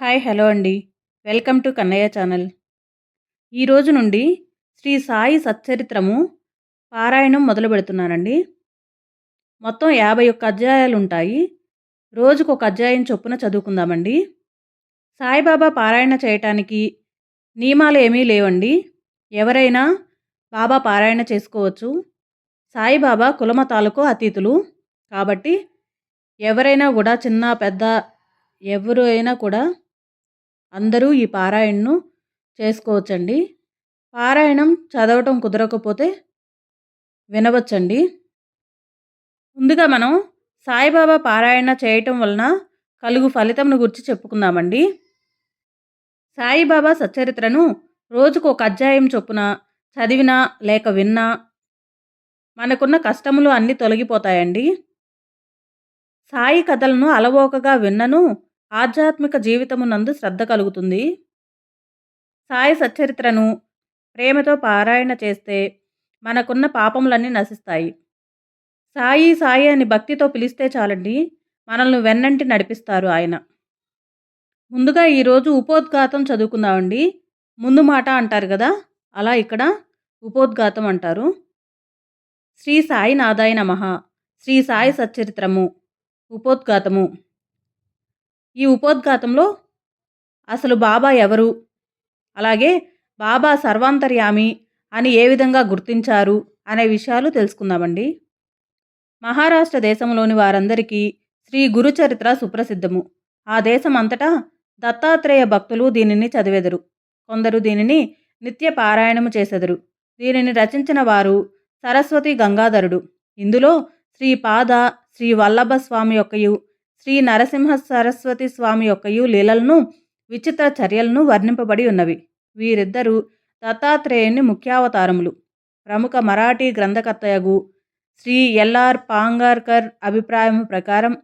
Hi hello అండి. Welcome to Kannayya channel. ఈరోజు నుండి శ్రీ సాయి సచ్చరిత్రము పారాయణం మొదలు పెడుతున్నానండి. మొత్తం యాభై ఒక్క అధ్యాయాలు ఉంటాయి. రోజుకు ఒక అధ్యాయం చొప్పున చదువుకుందామండి. సాయిబాబా పారాయణ చేయటానికి నియమాలు ఏమీ లేవండి. ఎవరైనా బాబా పారాయణ చేసుకోవచ్చు. సాయిబాబా కులమతాలకు అతీతులు. కాబట్టి ఎవరైనా కూడా చిన్న పెద్ద ఎవరు అయినా కూడా అందరూ ఈ పారాయణను చేసుకోవచ్చండి. పారాయణం చదవటం కుదరకపోతే వినవచ్చండి. ముందుగా మనం సాయిబాబా పారాయణ చేయటం వలన కలుగు ఫలితంను గురించి చెప్పుకుందామండి. సాయిబాబా సచ్చరిత్రను రోజుకు ఒక అధ్యాయం చొప్పున చదివినా లేక విన్నా మనకున్న కష్టములు అన్నీ తొలగిపోతాయండి. సాయి కథలను అలవోకగా విన్నను ఆధ్యాత్మిక జీవితమునందు శ్రద్ధ కలుగుతుంది. సాయి సచ్చరిత్రను ప్రేమతో పారాయణ చేస్తే మనకున్న పాపములన్నీ నశిస్తాయి. సాయి సాయి అని భక్తితో పిలిస్తే చాలండి మనల్ని వెన్నంటి నడిపిస్తారు ఆయన. ముందుగా ఈరోజు ఉపోద్ఘాతం చదువుకుందామండి. ముందు మాట అంటారు కదా అలా ఇక్కడ ఉపోద్ఘాతం అంటారు. శ్రీ సాయి నాదాయ నమ శ్రీ సాయి సచ్చరిత్రము ఉపోద్ఘాతము. ఈ ఉపోద్ఘాతంలో అసలు బాబా ఎవరు? అలాగే బాబా సర్వాంతర్యామి అని ఏ విధంగా గుర్తించారు? అనే విషయాలు తెలుసుకుందామండి. మహారాష్ట్ర దేశంలోని వారందరికీ శ్రీ గురుచరిత్ర సుప్రసిద్ధము. ఆ దేశం అంతటా దత్తాత్రేయ భక్తులు దీనిని చదివెదరు. కొందరు దీనిని నిత్య పారాయణము చేసెదరు. దీనిని రచించిన వారు సరస్వతి గంగాధరుడు. ఇందులో శ్రీ పాద శ్రీ వల్లభ స్వామి యొక్కయు శ్రీ నరసింహ సరస్వతి స్వామి యొక్కయు లీలలను విచిత్ర చర్యలను వర్ణింపబడి ఉన్నవి. వీరిద్దరూ దత్తాత్రేయుని ముఖ్యావతారములు. ప్రముఖ మరాఠీ గ్రంథకర్తయగు శ్రీ ఎల్ఆర్ పాంగార్కర్ అభిప్రాయం ప్రకారం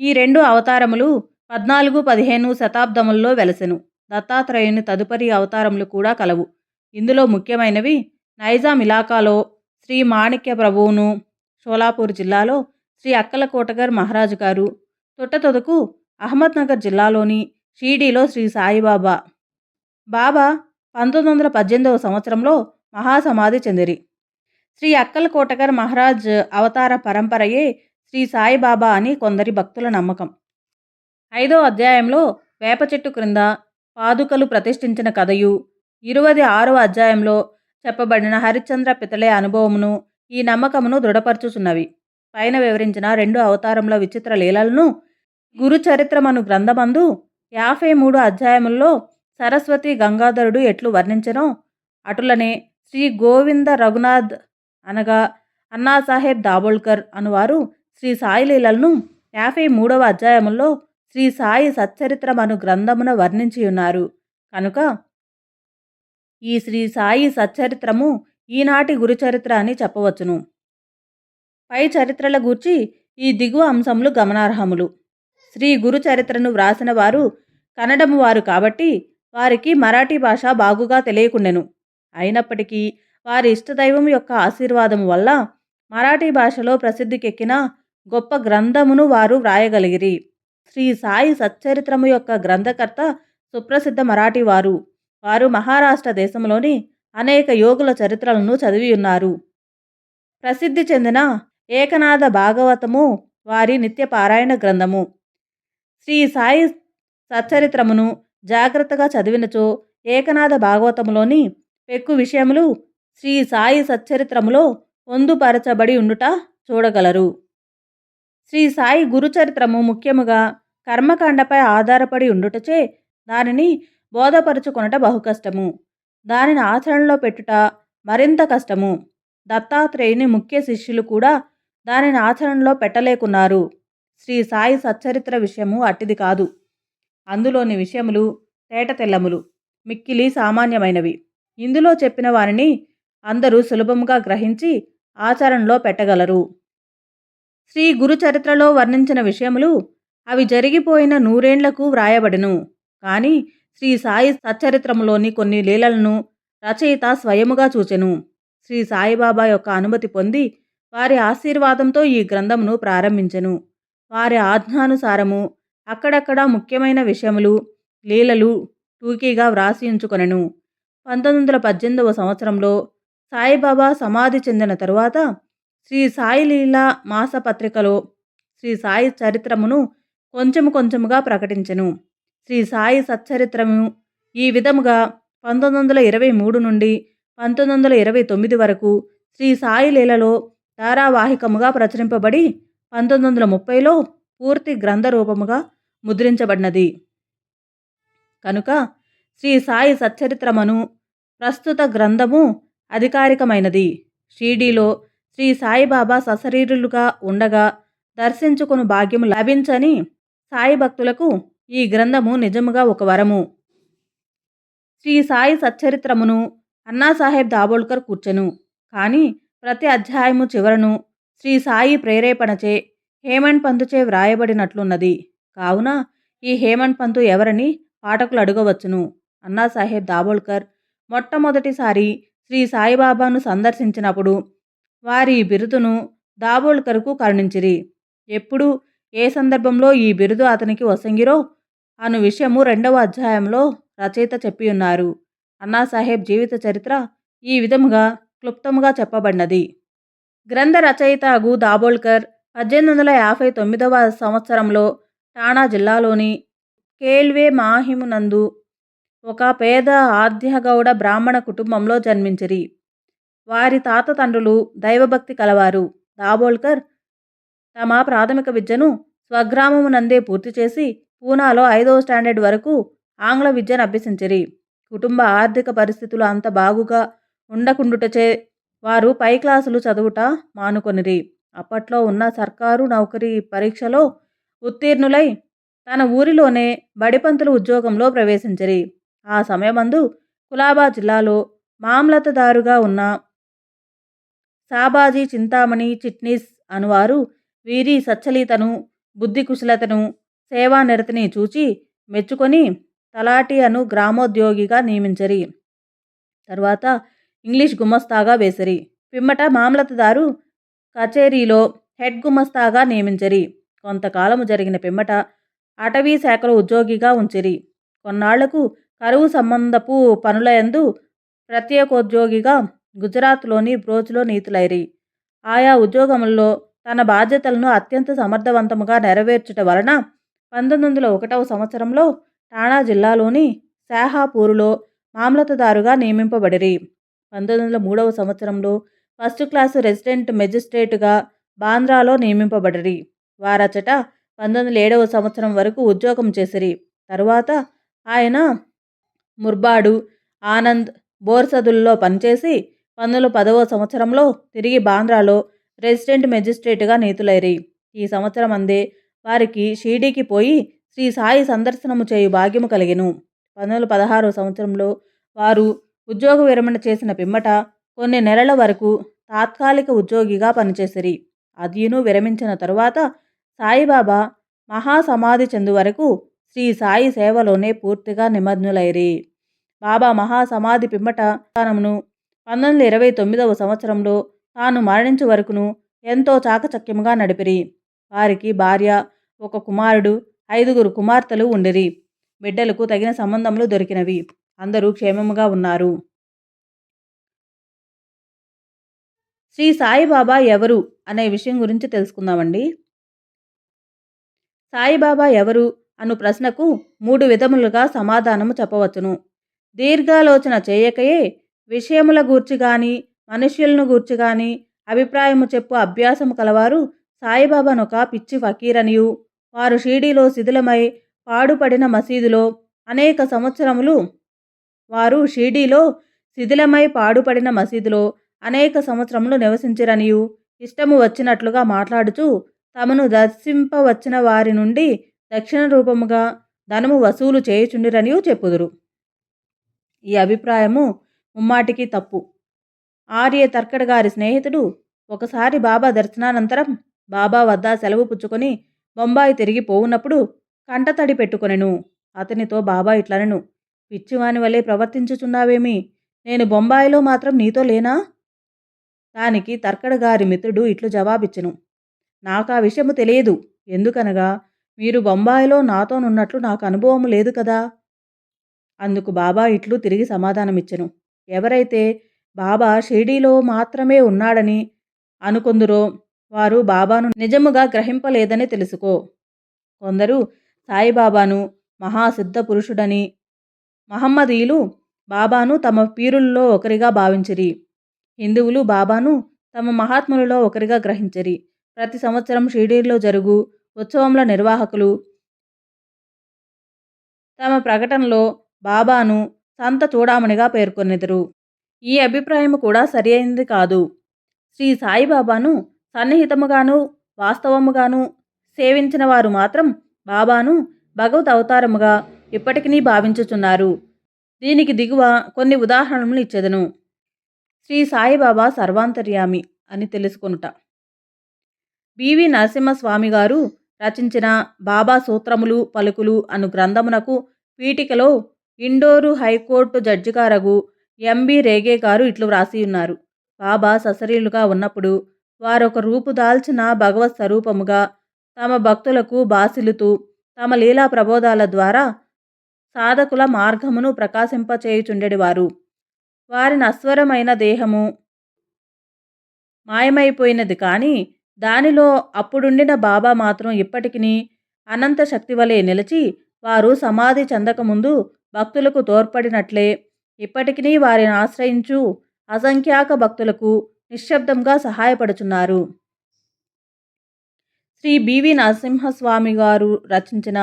ఈ రెండు అవతారములు పద్నాలుగు పదిహేను శతాబ్దముల్లో వెలసెను. దత్తాత్రేయుని తదుపరి అవతారములు కూడా కలవు. ఇందులో ముఖ్యమైనవి నైజాం ఇలాకాలో శ్రీ మాణిక్య ప్రభువును షోలాపూర్ జిల్లాలో శ్రీ అక్కల కోటగర్ మహారాజు గారు. తొట్టతొదకు అహ్మద్నగర్ జిల్లాలోని షీడీలో శ్రీ సాయిబాబా. బాబా పంతొమ్మిది వందల పద్దెనిమిదవ సంవత్సరంలో మహాసమాధి చెందిరి. శ్రీ అక్కల కోటగర్ మహారాజ్ అవతార పరంపరయే శ్రీ సాయిబాబా అని కొందరి భక్తుల నమ్మకం. ఐదో అధ్యాయంలో వేప చెట్టు క్రింద పాదుకలు ప్రతిష్ఠించిన కథయు ఇరువది ఆరవ అధ్యాయంలో చెప్పబడిన హరిశ్చంద్ర పితలే అనుభవమును ఈ నమ్మకమును దృఢపరచుచున్నవి. పైన వివరించిన రెండు అవతారముల విచిత్ర లీలలను గురుచరిత్రమను గ్రంథమందు యాభై మూడు అధ్యాయముల్లో సరస్వతి గంగాధరుడు ఎట్లు వర్ణించనో అటులనే శ్రీ గోవింద రఘునాథ్ అనగా అన్నాసాహెబ్ దాబోల్కర్ అనువారు శ్రీ సాయి లీలలను యాభై మూడవ అధ్యాయముల్లో శ్రీ సాయి సచ్చరిత్రమను గ్రంథమున వర్ణించి ఉన్నారు కనుక ఈ శ్రీ సాయి సచ్చరిత్రము ఈనాటి గురుచరిత్ర అని చెప్పవచ్చును. పై చరిత్రల గూర్చి ఈ దిగువ అంశములు గమనార్హములు. శ్రీ గురు చరిత్రను వ్రాసిన వారు కన్నడము వారు కాబట్టి వారికి మరాఠీ భాష బాగుగా తెలియకుండెను. అయినప్పటికీ వారి ఇష్టదైవం యొక్క ఆశీర్వాదము వల్ల మరాఠీ భాషలో ప్రసిద్ధికెక్కిన గొప్ప గ్రంథమును వారు వ్రాయగలిగిరి. శ్రీ సాయి సచ్చరిత్రము యొక్క గ్రంథకర్త సుప్రసిద్ధ మరాఠీ వారు. వారు మహారాష్ట్ర దేశంలోని అనేక యోగుల చరిత్రలను చదివి ఉన్నారు ప్రసిద్ధి చెందిన ఏకనాథ భాగవతము వారి నిత్య పారాయణ గ్రంథము. శ్రీ సాయి సచ్చరిత్రమును జాగ్రత్తగా చదివినచో ఏకనాథ భాగవతములోని పెక్కు విషయములు శ్రీ సాయి సచ్చరిత్రములో పొందుపరచబడి ఉండుట చూడగలరు. శ్రీ సాయి గురుచరిత్రము ముఖ్యముగా కర్మకాండపై ఆధారపడి ఉండుటచే దానిని బోధపరుచుకొనట బహుకష్టము దానిని ఆచరణలో పెట్టుట మరింత కష్టము. దత్తాత్రేయుని ముఖ్య శిష్యులు కూడా దానిని ఆచరణలో పెట్టలేకున్నారు. శ్రీ సాయి సచ్చరిత్ర విషయము అట్టిది కాదు. అందులోని విషయములు తేటతెల్లములు మిక్కిలి సామాన్యమైనవి. ఇందులో చెప్పిన వారిని అందరూ సులభముగా గ్రహించి ఆచరణలో పెట్టగలరు. శ్రీ గురు చరిత్రలో వర్ణించిన విషయములు అవి జరిగిపోయిన నూరేండ్లకు వ్రాయబడును. కానీ శ్రీ సాయి సచ్చరిత్రములోని కొన్ని లీలలను రచయిత స్వయముగా చూచెను. శ్రీ సాయిబాబా యొక్క అనుమతి పొంది వారి ఆశీర్వాదంతో ఈ గ్రంథమును ప్రారంభించెను. వారి ఆజ్ఞానుసారము అక్కడక్కడ ముఖ్యమైన విషయములు లీలలు టూకీగా వ్రాసి ఉంచుకొనెను పంతొమ్మిది వందల పద్దెనిమిదవ సంవత్సరంలో సాయిబాబా సమాధి చెందిన తరువాత శ్రీ సాయి లీలా మాసపత్రికలో శ్రీ సాయి చరిత్రమును కొంచెము కొంచెముగా ప్రకటించెను. శ్రీ సాయి సచ్చరిత్రము ఈ విధముగా పంతొమ్మిది వందల ఇరవై మూడు నుండి పంతొమ్మిది వందల ఇరవై తొమ్మిది వరకు శ్రీ సాయి లీలలో ధారావాహికముగా ప్రచురింపబడి పంతొమ్మిది వందల ముప్పైలో పూర్తి గ్రంథ రూపముగా ముద్రించబడినది. కనుక శ్రీ సాయి సచ్చరిత్రమను ప్రస్తుత గ్రంథము అధికారికమైనది. షీడీలో శ్రీ సాయిబాబా సశరీరులుగా ఉండగా దర్శించుకుని భాగ్యము లభించని సాయి భక్తులకు ఈ గ్రంథము నిజముగా ఒక వరము. శ్రీ సాయి సచ్చరిత్రమును అన్నాసాహెబ్ దాబోల్కర్ కూర్చెను. కానీ ప్రతి అధ్యాయము చివరను శ్రీ సాయి ప్రేరేపణచే హేమంత్ పంతుచే వ్రాయబడినట్లున్నది. కావున ఈ హేమంత్ పంతు ఎవరని పాఠకులు అడగవచ్చును. అన్నాసాహెబ్ దాబోల్కర్ మొట్టమొదటిసారి శ్రీ సాయిబాబాను సందర్శించినప్పుడు వారి బిరుదును దాబోల్కర్కు కరుణించిరి. ఎప్పుడు ఏ సందర్భంలో ఈ బిరుదు అతనికి వసంగిరో అను విషయము రెండవ అధ్యాయంలో రచయిత చెప్పియున్నారు. అన్నాసాహెబ్ జీవిత చరిత్ర ఈ విధముగా క్లుప్తముగా చెప్పబడినది. గ్రంథ రచయిత గు దాబోల్కర్ పద్దెనిమిది వందల యాభై తొమ్మిదవ సంవత్సరంలో ఠాణా జిల్లాలోని కేల్వే మాహిమునందు ఒక పేద ఆద్యగౌడ బ్రాహ్మణ కుటుంబంలో జన్మించిరి. వారి తాత తండ్రులు దైవభక్తి కలవారు. దాబోల్కర్ తమ ప్రాథమిక విద్యను స్వగ్రామమునందే పూర్తి చేసి పూనాలో ఐదవ స్టాండర్డ్ వరకు ఆంగ్ల విద్యను అభ్యసించిరి. కుటుంబ ఆర్థిక పరిస్థితులు అంత బాగుగా ఉండకుండుటచే వారు పై క్లాసులు చదువుట మానుకొనిరి. అప్పట్లో ఉన్న సర్కారు నౌకరీ పరీక్షలో ఉత్తీర్ణులై తన ఊరిలోనే బడిపంతుల ఉద్యోగంలో ప్రవేశించరి. ఆ సమయమందు కులాబా జిల్లాలో మామలతదారుగా ఉన్న సాబాజీ చింతామణి చిట్నీస్ అనువారు వీరి సచ్చలీతను బుద్ధి కుశలతను సేవానిరతిని చూచి మెచ్చుకొని తలాటి అను గ్రామోద్యోగిగా నియమించరి. తర్వాత ఇంగ్లీష్ గుమస్తాగా వేసిరి. పిమ్మట మామలతదారు కచేరీలో హెడ్ గుమస్తాగా నియమించరి. కొంతకాలము జరిగిన పిమ్మట అటవీ శాఖలో ఉద్యోగిగా ఉంచిరి. కొన్నాళ్ళకు కరువు సంబంధపు పనులయందు ప్రత్యేకోద్యోగిగా గుజరాత్లోని బ్రోచ్లో నీతులైరి. ఆయా ఉద్యోగముల్లో తన బాధ్యతలను అత్యంత సమర్థవంతముగా నెరవేర్చుట వలన పంతొమ్మిది వందల ఒకటవ సంవత్సరంలో ఠాణా జిల్లాలోని శాహాపూరులో మామలతదారుగా నియమింపబడిరి. పంతొమ్మిది వందల మూడవ సంవత్సరంలో ఫస్ట్ క్లాసు రెసిడెంట్ మెజిస్ట్రేటుగా బాంద్రాలో నియమింపబడిరి. వారచట పంతొమ్మిది వందల ఏడవ సంవత్సరం వరకు ఉద్యోగం చేసిరి. తరువాత ఆయన ముర్బాడు ఆనంద్ బోర్సదుల్లో పనిచేసి పంతొమ్మిది పదవ సంవత్సరంలో తిరిగి బాంద్రాలో రెసిడెంట్ మెజిస్ట్రేట్గా నీతులైరి. ఈ సంవత్సరం అందే వారికి షీడీకి పోయి శ్రీ సాయి సందర్శనము చేయు భాగ్యము కలిగెను. పంతొమ్మిది పదహారవ సంవత్సరంలో వారు ఉద్యోగ విరమణ చేసిన పిమ్మట కొన్ని నెలల వరకు తాత్కాలిక ఉద్యోగిగా పనిచేసిరి. అదియును విరమించిన తరువాత సాయిబాబా మహాసమాధి చెందు వరకు శ్రీ సాయి సేవలోనే పూర్తిగా నిమగ్నులైరి. బాబా మహాసమాధి పిమ్మట స్థానమును పంతొమ్మిది ఇరవై తొమ్మిదవ సంవత్సరంలో తాను మరణించు వరకును ఎంతో చాకచక్యముగా నడిపిరి. వారికి భార్య ఒక కుమారుడు ఐదుగురు కుమార్తెలు ఉండిరి. బిడ్డలకు తగిన సంబంధములు దొరికినవి. అందరూ క్షేమముగా ఉన్నారు. శ్రీ సాయిబాబా ఎవరు అనే విషయం గురించి తెలుసుకుందామండి. సాయిబాబా ఎవరు అను ప్రశ్నకు మూడు విధములుగా సమాధానము చెప్పవచ్చును. దీర్ఘాలోచన చేయకయే విషయముల గూర్చి గాని మనుష్యులను గూర్చి గాని అభిప్రాయము చెప్పు అభ్యాసము కలవారు సాయిబాబానొక పిచ్చి ఫకీరనియు. వారు షీడీలో శిథిలమై పాడుపడిన మసీదులో అనేక సంవత్సరములు వారు షీడీలో శిథిలమై పాడుపడిన మసీదులో అనేక సంవత్సరములు నివసించిరనియు. ఇష్టము వచ్చినట్లుగా మాట్లాడుచు తమను దర్శింపవచ్చిన వారి నుండి దక్షిణ రూపముగా ధనము వసూలు చేయుచుండిరనియు చెప్పుదురు. ఈ అభిప్రాయము ముమ్మాటికి తప్పు. ఆర్య తర్కడ్ గారి స్నేహితుడు ఒకసారి బాబా దర్శనానంతరం బాబా వద్ద సెలవు పుచ్చుకొని బొంబాయి తిరిగి పోవున్నప్పుడు కంటతడి పెట్టుకొనెను. అతనితో బాబా ఇట్లనెను. పిచ్చివాని వలె ప్రవర్తించుచున్నావేమి? నేను బొంబాయిలో మాత్రం నీతో లేనా? దానికి తర్కడ గారి మిత్రుడు ఇట్లు జవాబిచ్చెను. నాకు ఆ విషయము తెలియదు. ఎందుకనగా మీరు బొంబాయిలో నాతోనున్నట్లు నాకు అనుభవం లేదు కదా? అందుకు బాబా ఇట్లు తిరిగి సమాధానమిచ్చెను. ఎవరైతే బాబా షిరిడీలో మాత్రమే ఉన్నాడని అనుకొందురో వారు బాబాను నిజముగా గ్రహింపలేదని తెలుసుకో. కొందరు సాయిబాబాను మహాసిద్ధ పురుషుడని మహమ్మదీయులు బాబాను తమ పీరుల్లో ఒకరిగా భావించిరి. హిందువులు బాబాను తమ మహాత్ములలో ఒకరిగా గ్రహించరి. ప్రతి సంవత్సరం షిరిడీలో జరుగు ఉత్సవంల నిర్వాహకులు తమ ప్రకటనలో బాబాను సంత చూడామణిగా పేర్కొనెదరు. ఈ అభిప్రాయం కూడా సరి అయింది కాదు. శ్రీ సాయిబాబాను సన్నిహితముగాను వాస్తవముగాను సేవించిన వారు మాత్రం బాబాను భగవత్ అవతారముగా ఇప్పటికీ భావించుచున్నారు. దీనికి దిగువ కొన్ని ఉదాహరణలు ఇచ్చేదను. శ్రీ సాయిబాబా సర్వాంతర్యామి అని తెలుసుకొనుట. బివి నరసింహస్వామి గారు రచించిన బాబా సూత్రములు పలుకులు అను గ్రంథమునకు పీఠికలో ఇండోరు హైకోర్టు జడ్జిగారగు ఎంబి రేగే గారు ఇట్లు వ్రాసి ఉన్నారు. బాబా ససరీలుగా ఉన్నప్పుడు వారొక రూపు దాల్చిన భగవత్ స్వరూపముగా తమ భక్తులకు బాసిలుతూ తమ లీలా ప్రబోధాల ద్వారా సాధకుల మార్గమును ప్రకాశింపచేయుచుండెడివారు. వారి నశ్వరమైన దేహము మాయమైపోయినది కానీ దానిలో అప్పుడుండిన బాబా మాత్రం ఇప్పటికిని అనంత శక్తి వలె నిలిచి వారు సమాధి చెందకముందు భక్తులకు తోడ్పడినట్లే ఇప్పటికీ వారిని ఆశ్రయించు అసంఖ్యాక భక్తులకు నిశ్శబ్దంగా సహాయపడుచున్నారు. శ్రీ బివి నరసింహస్వామి గారు రచించిన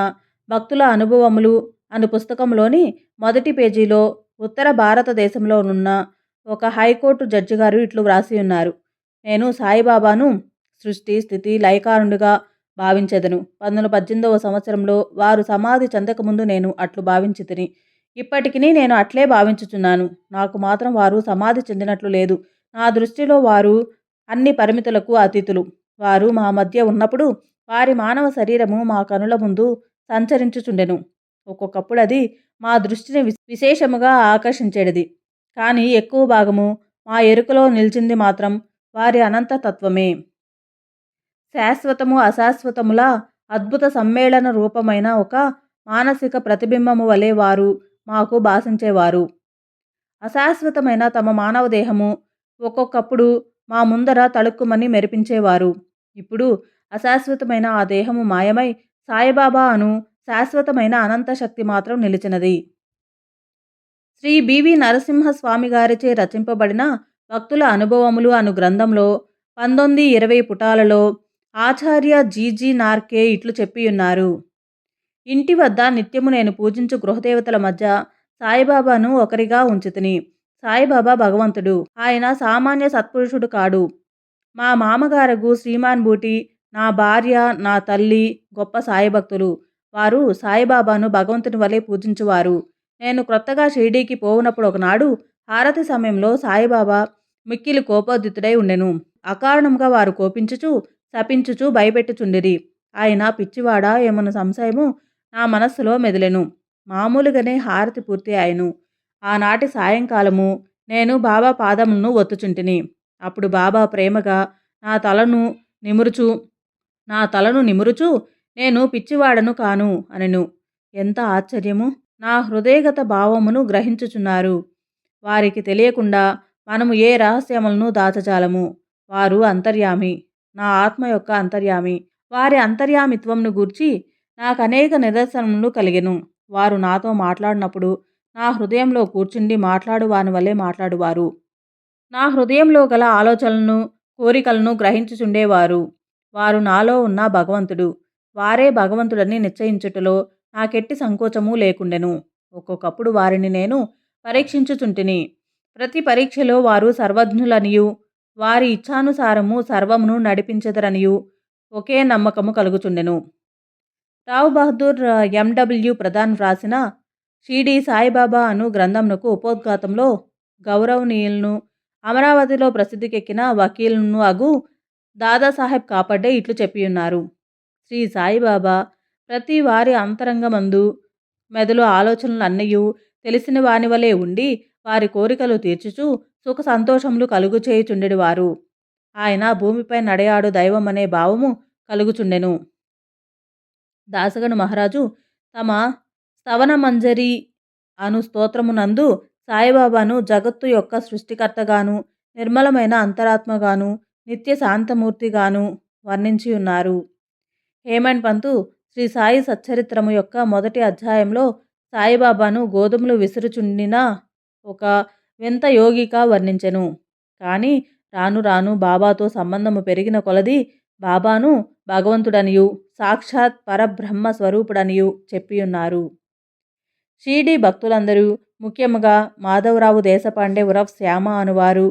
భక్తుల అనుభవములు అను పుస్తకంలోని మొదటి పేజీలో ఉత్తర భారతదేశంలోనున్న ఒక హైకోర్టు జడ్జి గారు ఇట్లు వ్రాసి ఉన్నారు. నేను సాయిబాబాను సృష్టి స్థితి లయకారునిగా భావించెదను. పంతొమ్మిది పద్దెనిమిదవ సంవత్సరంలో వారు సమాధి చెందకముందు నేను అట్లు భావించి తిని ఇప్పటికీ నేను అట్లే భావించుచున్నాను. నాకు మాత్రం వారు సమాధి చెందినట్లు లేదు. నా దృష్టిలో వారు అన్ని పరిమితులకు అతిథులు వారు మా మధ్య ఉన్నప్పుడు వారి మానవ శరీరము మా కనుల ముందు సంచరించుచుండెను. ఒక్కొక్కప్పుడు అది మా దృష్టిని విశేషముగా ఆకర్షించేది కానీ ఎక్కువ భాగము మా ఎరుకలో నిలిచింది మాత్రం వారి అనంత తత్వమే. శాశ్వతము అశాశ్వతముల అద్భుత సమ్మేళన రూపమైన ఒక మానసిక ప్రతిబింబము వలె వారు మాకు భాషించేవారు. అశాశ్వతమైన తమ మానవ దేహము ఒక్కొక్కప్పుడు మా ముందర తళుక్కుమని మెరిపించేవారు. ఇప్పుడు అశాశ్వతమైన ఆ దేహము మాయమై సాయిబాబా అను శాశ్వతమైన అనంత శక్తి మాత్రం నిలిచినది. శ్రీ బివి నరసింహస్వామి గారిచే రచింపబడిన భక్తుల అనుభవములు అను గ్రంథంలో పంతొమ్మిది ఇరవై పుటాలలో ఆచార్య జీజీ నార్కే ఇట్లు చెప్పియున్నారు. ఇంటి వద్ద నిత్యము నేను పూజించు గృహదేవతల మధ్య సాయిబాబాను ఒకరిగా ఉంచుతుని. సాయిబాబా భగవంతుడు. ఆయన సామాన్య సత్పురుషుడు కాడు. మా మామగారగు శ్రీమాన్ బూటి నా భార్య నా తల్లి గొప్ప సాయిభక్తులు వారు సాయిబాబాను భగవంతుని వలె పూజించువారు. నేను క్రొత్తగా షిరిడీకి పోవునప్పుడు ఒకనాడు హారతి సమయంలో సాయిబాబా మిక్కిలి కోపోద్యుతుడై ఉండెను. అకారణంగా వారు కోపించుచు శపించుచు భయపెట్టుచుండిరి. ఆయన పిచ్చివాడ ఏమన్న సంశయము నా మనస్సులో మెదిలెను. మామూలుగానే హారతి పూర్తి ఆయను ఆనాటి సాయంకాలము నేను బాబా పాదములను ఒత్తుచుంటిని. అప్పుడు బాబా ప్రేమగా నా తలను నిమురుచు నా తలను నిమురుచు నేను పిచ్చివాడను కాను అనెను. ఎంత ఆశ్చర్యము! నా హృదయగత భావమును గ్రహించుచున్నారు. వారికి తెలియకుండా మనము ఏ రహస్యములను దాచజాలము. వారు అంతర్యామి. నా ఆత్మ యొక్క అంతర్యామి. వారి అంతర్యామిత్వంను గూర్చి నాకు అనేక నిదర్శనములు కలిగెను. వారు నాతో మాట్లాడినప్పుడు నా హృదయంలో కూర్చుండి మాట్లాడు వలె వల్లే మాట్లాడువారు. నా హృదయంలో గల ఆలోచనలను కోరికలను గ్రహించుచుండేవారు. వారు నాలో ఉన్న భగవంతుడు. వారే భగవంతుడని నిశ్చయించుటలో నాకెట్టి సంకోచము లేకుండెను. ఒక్కొక్కప్పుడు వారిని నేను పరీక్షించుచుంటిని. ప్రతి పరీక్షలో వారు సర్వజ్ఞులనియు వారి ఇచ్ఛానుసారము సర్వమును నడిపించదరనియు ఒకే నమ్మకము కలుగుచుండెను. రావు బహదూర్ ఎండబ్ల్యూ ప్రధాన్ వ్రాసిన షిడి సాయిబాబా అను గ్రంథంనకు ఉపోద్ఘాతంలో గౌరవనీయులను అమరావతిలో ప్రసిద్ధికెక్కిన వకీలును అగు దాదాసాహెబ్ కాపడ్డే ఇట్లు చెప్పియున్నారు. శ్రీ సాయిబాబా ప్రతి వారి అంతరంగమందు మెదలు ఆలోచనలు అన్నయు తెలిసిన వాని వలె ఉండి వారి కోరికలు తీర్చుచు సుఖ సంతోషములు కలుగు చేయుచుండెడివారు. ఆయన భూమిపై నడయాడు దైవం అనే భావము కలుగుచుండెను. దాసగను మహారాజు తమ స్తవన మంజరి అను స్తోత్రమునందు సాయిబాబాను జగత్తు యొక్క సృష్టికర్తగాను నిర్మలమైన అంతరాత్మగాను నిత్య శాంతమూర్తిగాను వర్ణించి ఉన్నారు హేమండ్ పంతు శ్రీ సాయి సచ్చరిత్రము యొక్క మొదటి అధ్యాయంలో సాయిబాబాను గోధుమలు విసురుచుండిన ఒక వింత యోగిగా వర్ణించెను. కానీ రాను రాను బాబాతో సంబంధము పెరిగిన కొలది బాబాను భగవంతుడనియు సాక్షాత్ పరబ్రహ్మ స్వరూపుడనియు చెప్పియున్నారు. షీడీ భక్తులందరూ ముఖ్యముగా మాధవరావు దేశపాండే ఉరఫ్ శ్యామ అనువారు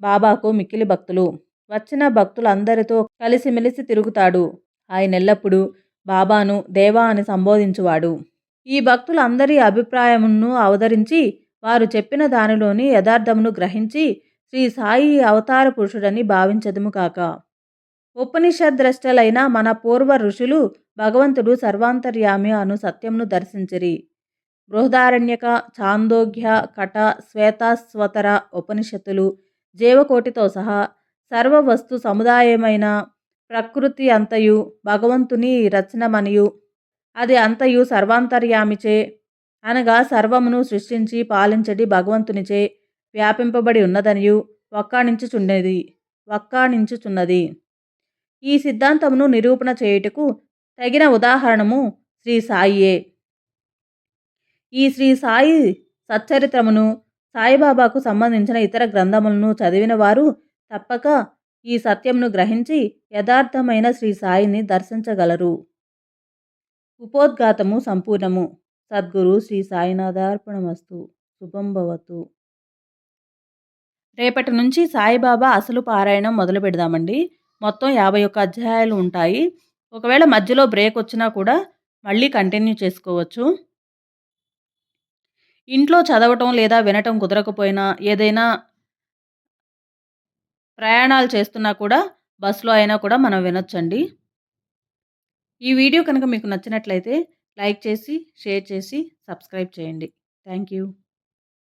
బాబాకు మిక్కిలి భక్తులు. వచ్చిన భక్తులందరితో కలిసిమెలిసి తిరుగుతాడు. ఆయన ఎల్లప్పుడూ బాబాను దేవా అని సంబోధించువాడు. ఈ భక్తులందరి అభిప్రాయమును అవతరించి వారు చెప్పిన దానిలోని యథార్థమును గ్రహించి శ్రీ సాయి అవతార పురుషుడని భావించదుము కాక. ఉపనిషద్రష్టలైన మన పూర్వ ఋషులు భగవంతుడు సర్వాంతర్యామి అను సత్యమును దర్శించిరి. బృహదారణ్యక చాందోగ్య కట శ్వేతాస్వతర ఉపనిషత్తులు జీవకోటితో సహా సర్వ వస్తు సముదాయమైన ప్రకృతి అంతయు భగవంతుని రచనమనియు. అది అంతయు సర్వాంతర్యామిచే. అనగా సర్వమును సృష్టించి పాలించడి భగవంతునిచే వ్యాపింపబడి ఉన్నదనియు వక్కాణించుచున్నది వక్కాణించుచున్నది. ఈ సిద్ధాంతమును నిరూపణ చేయుటకు తగిన ఉదాహరణము శ్రీ సాయియే. ఈ శ్రీ సాయి సచ్చరిత్రమును సాయిబాబాకు సంబంధించిన ఇతర గ్రంథములను చదివిన వారు తప్పక ఈ సత్యంను గ్రహించి యథార్థమైన శ్రీ సాయిని దర్శించగలరు. ఉపోద్ఘాతము సంపూర్ణము. సద్గురు శ్రీ సాయినాథార్పణమస్తు. శుభం భవతు. రేపటి నుంచి సాయిబాబా అసలు పారాయణం మొదలు పెడదామండి. మొత్తం యాభై ఒక్క అధ్యాయాలు ఉంటాయి. ఒకవేళ మధ్యలో బ్రేక్ వచ్చినా కూడా మళ్ళీ కంటిన్యూ చేసుకోవచ్చు. ఇంట్లో చదవటం లేదా వినటం కుదరకపోయినా ఏదైనా ప్రయాణాలు చేస్తున్నా కూడా బస్సులో అయినా కూడా మనం వినొచ్చండి. ఈ వీడియో కనుక మీకు నచ్చినట్లయితే లైక్ చేసి షేర్ చేసి సబ్స్క్రైబ్ చేయండి. Thank you